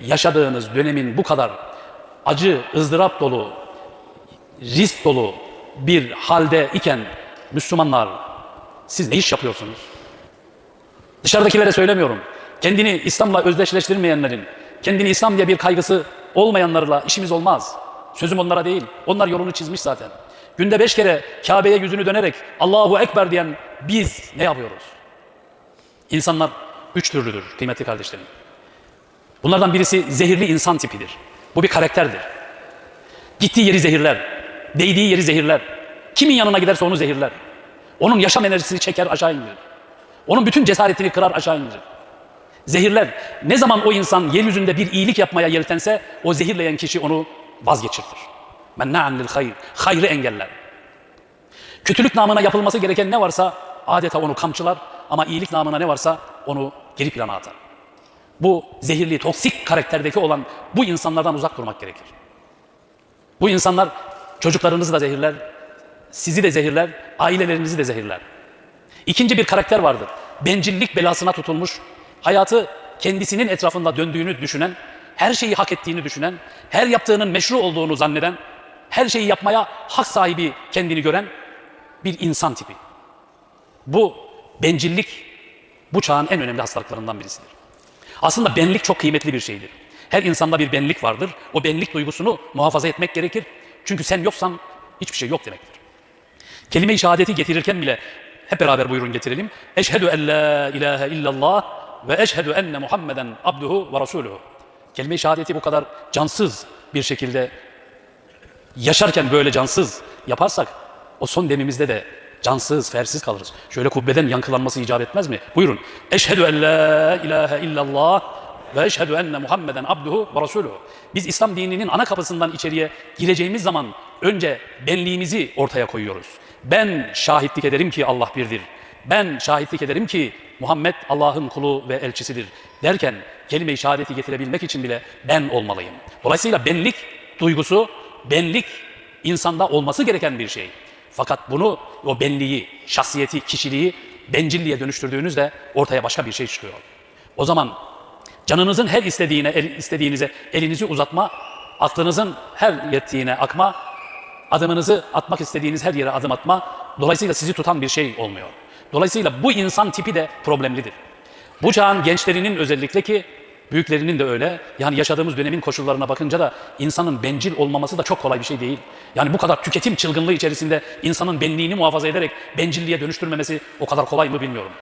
yaşadığınız dönemin bu kadar acı, ızdırap dolu, risk dolu bir halde iken Müslümanlar siz ne iş yapıyorsunuz? Dışarıdakilere söylemiyorum. Kendini İslam'la özdeşleştirmeyenlerin, kendini İslam diye bir kaygısı olmayanlarla işimiz olmaz. Sözüm onlara değil. Onlar yolunu çizmiş zaten. Günde beş kere Kabe'ye yüzünü dönerek Allahu Ekber diyen biz ne yapıyoruz? İnsanlar üç türlüdür kıymetli kardeşlerim. Bunlardan birisi zehirli insan tipidir. Bu bir karakterdir. Gittiği yeri zehirler. Değdiği yeri zehirler. Kimin yanına giderse onu zehirler. Onun yaşam enerjisini çeker aşağı indirir. Onun bütün cesaretini kırar aşağı indirir. Zehirler. Ne zaman o insan yeryüzünde bir iyilik yapmaya yeltense o zehirleyen kişi onu vazgeçirtir. Menna'an lil hayr. Hayrı engeller. Kötülük namına yapılması gereken ne varsa adeta onu kamçılar ama iyilik namına ne varsa onu geri plana atar. Bu zehirli, toksik karakterdeki olan bu insanlardan uzak durmak gerekir. Bu insanlar çocuklarınızı da zehirler, sizi de zehirler, ailelerinizi de zehirler. İkinci bir karakter vardır. Bencillik belasına tutulmuş, hayatı kendisinin etrafında döndüğünü düşünen, her şeyi hak ettiğini düşünen, her yaptığının meşru olduğunu zanneden, her şeyi yapmaya hak sahibi kendini gören bir insan tipi. Bu bencillik bu çağın en önemli hastalıklarından birisidir. Aslında benlik çok kıymetli bir şeydir. Her insanda bir benlik vardır. O benlik duygusunu muhafaza etmek gerekir. Çünkü sen yoksan hiçbir şey yok demektir. Kelime-i şehadeti getirirken bile hep beraber buyurun getirelim. Eşhedü en la ilahe illallah ve eşhedü enne Muhammeden abduhu ve rasuluhu. Kelime-i şehadeti bu kadar cansız bir şekilde yaşarken böyle cansız yaparsak o son demimizde de cansız, fersiz kalırız. Şöyle kubbeden yankılanması icap etmez mi? Buyurun. Eşhedü en la ilahe illallah ve eşhedü enne Muhammeden abduhu ve rasuluhu. Biz İslam dininin ana kapısından içeriye gireceğimiz zaman önce benliğimizi ortaya koyuyoruz. Ben şahitlik ederim ki Allah birdir. Ben şahitlik ederim ki Muhammed Allah'ın kulu ve elçisidir derken kelime-i şehadeti getirebilmek için bile ben olmalıyım. Dolayısıyla benlik duygusu, benlik insanda olması gereken bir şey. Fakat bunu, o benliği, şahsiyeti, kişiliği bencilliğe dönüştürdüğünüzde ortaya başka bir şey çıkıyor. O zaman canınızın her istediğine, el, istediğinize elinizi uzatma, aklınızın her yettiğine akma, adımınızı atmak istediğiniz her yere adım atma, dolayısıyla sizi tutan bir şey olmuyor. Dolayısıyla bu insan tipi de problemlidir. Bu çağın gençlerinin özellikle ki büyüklerinin de öyle. Yani yaşadığımız dönemin koşullarına bakınca da insanın bencil olmaması da çok kolay bir şey değil. Yani bu kadar tüketim çılgınlığı içerisinde insanın benliğini muhafaza ederek bencilliğe dönüştürmemesi o kadar kolay mı bilmiyorum.